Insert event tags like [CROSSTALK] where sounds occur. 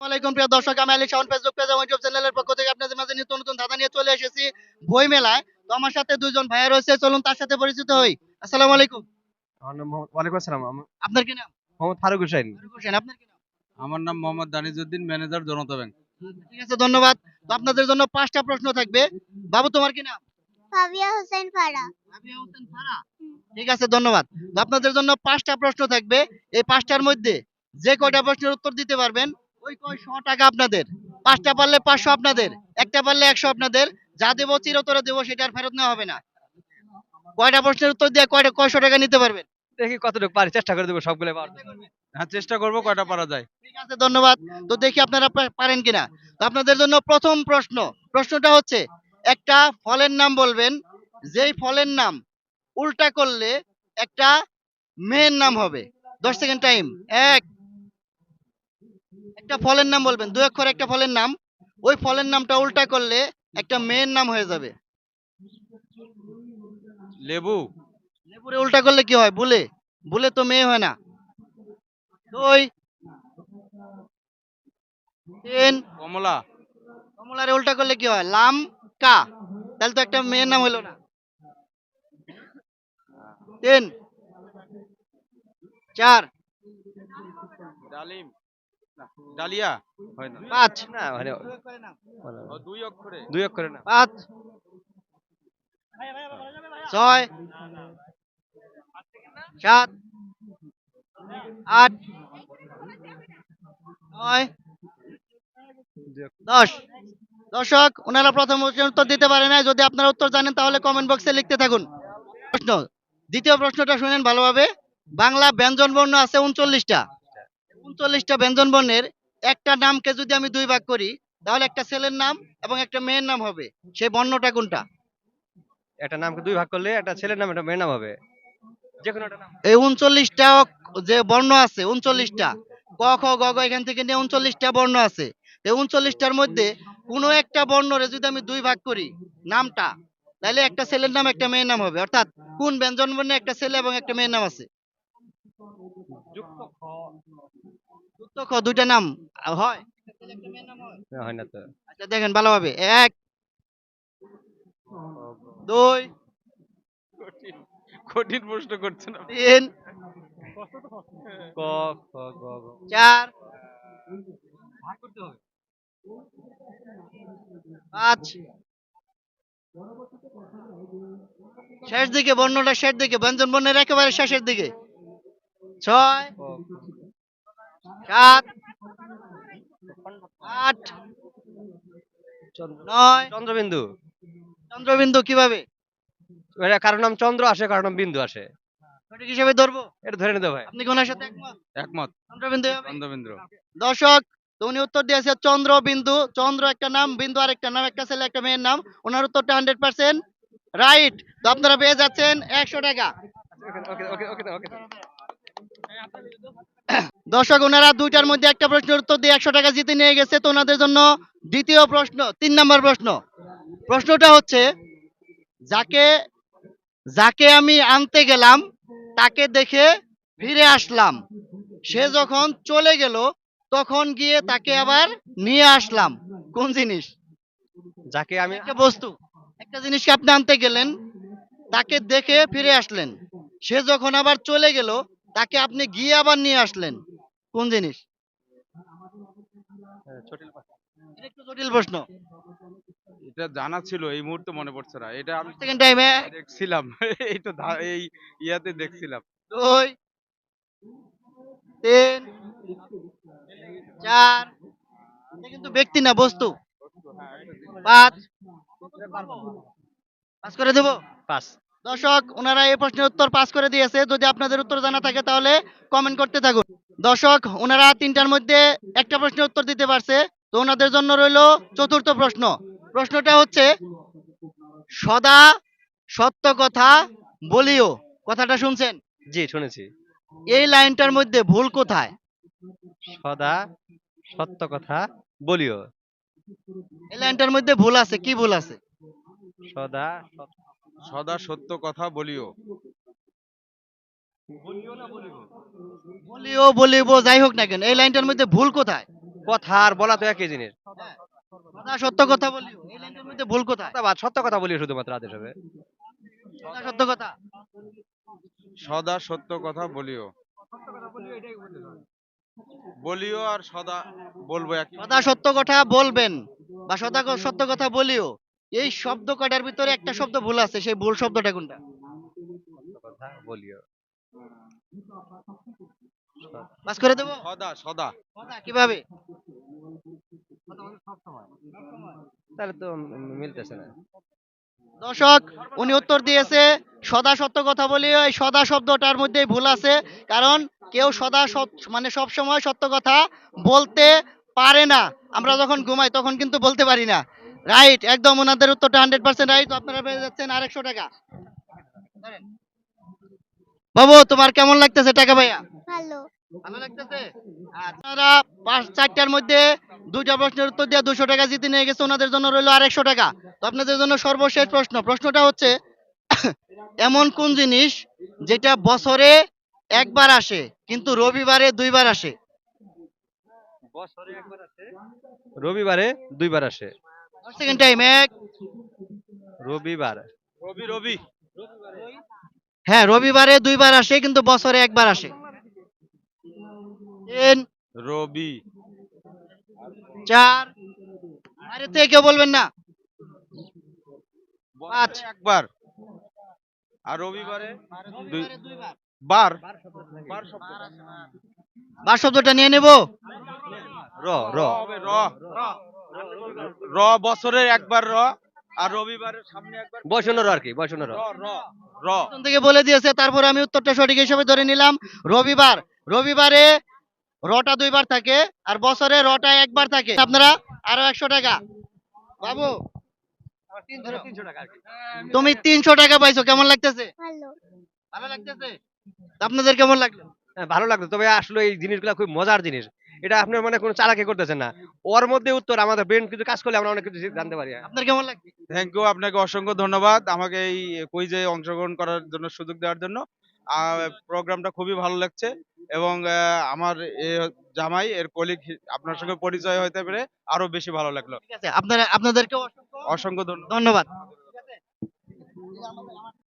আসসালামাইকুম প্রিয় দর্শক আমি আলী ফেসবুক পেজ এবং ইউটিউব চ্যানেলের পক্ষ থেকে আপনাদের মাঝে নিত্য নতুন ধাঁধা নিয়ে চলে এসেছি বই মেলায় তো আমার সাথে দুইজন ভাইয়া রয়েছে চলুন তার সাথে পরিচিত হই। আসসালামু আলাইকুম। ওয়ালাইকুম আসসালাম আপনার কি নাম? মোহাম্মদ ফারুক হোসেন। ফারুক হোসেন আপনার কি নাম? আমার নাম মোহাম্মদ দানিজউদ্দিন ম্যানেজার জনতা ব্যাংক। ঠিক আছে ধন্যবাদ। তো আপনাদের জন্য পাঁচটা প্রশ্ন থাকবে। বাবু তোমার কি নাম? ফাবিয়া হোসেন ফারা। রাবিয়া হোসেন ফারা। ঠিক আছে ধন্যবাদ। তো আপনাদের জন্য পাঁচটা প্রশ্ন থাকবে। এই পাঁচটার মধ্যে যে কয়টা প্রশ্নের উত্তর দিতে পারবেন ওই কয় শ টাকা আপনাদের? পাঁচটা পারলে পাঁচশো আপনাদের একটা পারলে একশো আপনাদের। যা দেবো চিরতরে দেবো সেটা আর ফেরত নেওয়া হবে না। কয়টা প্রশ্নের উত্তর দিয়ে কয়টা কয়শো টাকা নিতে পারবেন? দেখি কতটুকু পারি চেষ্টা করে দেবো সবগুলো হ্যাঁ চেষ্টা করব কয়টা পারা যায়। ঠিক আছে ধন্যবাদ। তো দেখি আপনারা পারেন কিনা। তো আপনাদের জন্য প্রথম প্রশ্ন। প্রশ্নটা হচ্ছে একটা ফলের নাম বলবেন যেই ফলের নাম উল্টা করলে একটা মেয়ের নাম হবে। দশ সেকেন্ড টাইম। এক একটা ফলের নাম বলবেন দু অক্ষর একটা ফলের নাম ওই ফলের নামটা উল্টা করলে একটা মেয়ের নাম হয়ে যাবে। লেবু। লেবুরে উল্টা করলে কি হয়? বুলে বুলে তো মেয়ে হয় না। দুই। তিন। কমলা। কমলারে উল্টা করলে কি হয়? লাম কা। তাহলে তো একটা মেয়ের নাম হলো না। তিন। চার। ডালিম। ডালিয়া? হয় না। পাঁচ। না মানে দুই অক্ষরে। দুই অক্ষরে না। পাঁচ। ছয়। সাত। আট। নয়। দশ। দর্শক ওনারা প্রথম প্রশ্নের উত্তর দিতে পারে না যদি আপনারা উত্তর জানেন তাহলে কমেন্ট বক্সে লিখতে থাকুন। প্রশ্ন। দ্বিতীয় প্রশ্নটা শুনেন ভালোভাবে। বাংলা ব্যঞ্জন বর্ণ আছে উনচল্লিশটা। উনচল্লিশটা ব্যঞ্জন বর্ণের একটা নামকে যদি আমি দুই ভাগ করি তাহলে একটা ছেলের নাম এবং একটা মেয়ের নাম হবে। সেই বর্ণটা কোনটা? একটা নামকে দুই ভাগ করলে একটা ছেলের নাম একটা মেয়ের নাম হবে। যে কোনো একটা নাম। এই উনচল্লিশটা যে বর্ণ আছে উনচল্লিশটা ক খ গ ঘ এখান থেকে নিয়ে উনচল্লিশটা বর্ণ আছে। এই উনচল্লিশটার মধ্যে কোনো একটা বর্ণরে যদি আমি দুই ভাগ করি নামটা তাহলে একটা ছেলের নাম একটা মেয়ের নাম হবে। অর্থাৎ কোন ব্যঞ্জন বর্ণে একটা ছেলে এবং একটা মেয়ের নাম আছে? খ দুইটা নাম? হয়? না, হয় না তো। আচ্ছা দেখেন ভালোভাবে। এক দুই কঠিন প্রশ্ন করছেন তিন ক খ গ। চার ভাগ করতে হবে। পাঁচ। শেষ দিকে বর্ণটা শেষ দিকে ব্যঞ্জন বর্ণের একেবারে শেষের দিকে। ছয় সাত আট নয়। চন্দ্রবিন্দু। চন্দ্রবিন্দু কীভাবে? কারোর নাম চন্দ্র আসে কারোর নাম বিন্দু আসে। হিসেবে ধরবো? এটা ধরে নিতে ভাই আপনি কোনার সাথে একমত? একমত। চন্দ্রবিন্দু হবে? দর্শক তো উনি উত্তর দিয়েছে চন্দ্র বিন্দু। চন্দ্র একটা নাম বিন্দু আরেকটা নাম একটা ছেলে একটা মেয়ের নাম। ওনার উত্তরটা হান্ড্রেড পার্সেন্ট রাইট তো আপনারা পেয়ে যাচ্ছেন একশো টাকা। ওকে ওকে ওকে ওকে। দর্শক ওনারা দুইটার মধ্যে একটা প্রশ্নের উত্তর দিয়ে একশো টাকা জিতে নিয়ে গেছে। তো ওনাদের জন্য দ্বিতীয় প্রশ্ন তিন নম্বর প্রশ্ন। প্রশ্নটা হচ্ছে যাকে যাকে আমি আনতে গেলাম তাকে দেখে ফিরে আসলাম। সে যখন চলে গেল তখন গিয়ে তাকে আবার নিয়ে আসলাম। কোন জিনিস? যাকে আমি একটা বস্তু। একটা জিনিসকে আপনি আনতে গেলেন তাকে দেখে ফিরে আসলেন। সে যখন আবার চলে গেল তাকে আপনি গিয়ে আবার নিয়ে আসলেন। কোন জিনিস? জটিল কথা। এটা একটু জটিল প্রশ্ন। এটা জানা ছিল এই মুহূর্তে মনে পড়ছে না। এটা আমি সেকেন্ড টাইমে দেখছিলাম। [LAUGHS] এই এই ইয়াতে দেখছিলাম। দুই তিন চার। কিন্তু ব্যক্তি না বস্তু। পাঁচ। পাঁচ করে দেবো? পাস দর্শক ওনারা এই প্রশ্নের উত্তর পাস করে দিয়েছে। যদি আপনাদের উত্তর জানা থাকে তাহলে কমেন্ট করতে থাকুন। দর্শক ওনারা তিনটার মধ্যে একটা প্রশ্নের উত্তর দিতে পারছে। তো ওনাদের জন্য রইল চতুর্থ প্রশ্ন। প্রশ্নটা হচ্ছে সদা সত্য কথা বলিও। কথাটা শুনছেন? জি শুনেছি। এই লাইনটার মধ্যে ভুল কোথায়? সদা সত্য কথা বলিও। এই লাইনটার মধ্যে ভুল আছে কি ভুল আছে? সদা সত্য সদা সত্য কথা বলিও। বলিও বলিব? যাই হোক না কেন এই লাইনটার মধ্যে ভুল কোথায়? কথা আর বলা তো একই জিনিস। সদা সত্য কথা বলিও এই লাইনটার মধ্যে ভুল কোথায়? কথা বাদ, সত্য কথা বলি শুধুমাত্র আদেশ হবে। সদা সত্য কথা। সদা সত্য কথা বলিও। বলিও আর সদা বলব একই। সদা সত্য কথা বলবেন বা সদা সত্য কথা বলিও। এই শব্দ কয়টার ভিতরে একটা শব্দ ভুল আছে? সেই ভুল শব্দটা কোনটা? কথা বলিও। পাস করে দেবো? সদা সদা। কথা কীভাবে? তাহলে তো মিলতেছে না। দর্শক উনি উত্তর দিয়েছে সদা সত্য কথা বলিও। এই সদা শব্দটার মধ্যেই ভুল আছে কারণ কেউ সদা মানে সব সময় সত্য কথা বলতে পারে না। আমরা যখন ঘুমাই তখন কিন্তু বলতে পারি না। রাইট একদম ওনাদের উত্তরটা হান্ড্রেড পার্সেন্ট রাইট আপনারা পেয়ে যাচ্ছেন আরেকশো টাকা। বাবু তোমার কেমন লাগতেছে টাকা ভাইয়া? ভালো। ভালো লাগতেছে? আপনারা পাঁচ চারটার মধ্যে দুইটা প্রশ্নের উত্তর দিয়ে দুশো টাকা জিতে নিয়ে গেছে ওনাদের জন্য রইল আরেকশো টাকা। তো আপনাদের জন্য সর্বশেষ প্রশ্ন। প্রশ্নটা হচ্ছে এমন কোন জিনিস যেটা বছরে একবার আসে কিন্তু রবিবারে দুইবার আসে? রবিবারে দুইবার আসে। সেকেন্ড টাইম এক। রবিবার। রবি রবি। হ্যাঁ রবিবারে দুইবার আসে কিন্তু বছরে একবার আসে। তিন। রবি। চার। আরে তে কেউ বলবেন না। পাঁচ। একবার। আর রবিবারে বার। বার শব্দটা নিয়ে নেব। র র। র। র বছরের একবার র আর রবিবারের সামনে একবার র। আর কি বয়সন্য র। র র র। থেকে বলে দিয়েছে তারপর আমি উত্তরটা সঠিক হিসেবে ধরে নিলাম। রবিবার রবিবারে রটা দুইবার থাকে আর বছরে রটা একবার থাকে। আপনারা আরও একশো টাকা। বাবু তিনশো টাকা আর কি তুমি তিনশো টাকা পাইছো কেমন লাগতেছে? ভালো। ভালো লাগতেছে? আপনাদের কেমন লাগল? হ্যাঁ, ভালো লাগতো তবে আসলে এই জিনিসগুলো খুব মজার জিনিস। এটা আপনার মানে কোনো চালাকি করতেছেন না। ওর মধ্যে উত্তর আমাদের ব্রেন কিন্তু কাজ করলে আমরা অনেক কিছু জানতে পারি। আপনার কেমন লাগছে? থ্যাংক ইউ আপনাকে অসংখ্য ধন্যবাদ আমাকে এই কুইজে অংশগ্রহণ করার জন্য সুযোগ দেওয়ার জন্য। প্রোগ্রামটা খুবই ভালো লাগছে এবং আহ, আমার এ জামাই এর কলিগ আপনার সঙ্গে পরিচয় হতে পেরে আরও বেশি ভালো লাগল। ঠিক আছে আপনারা আপনাদেরকে অসংখ্য অসংখ্য ধন্যবাদ। ধন্যবাদ।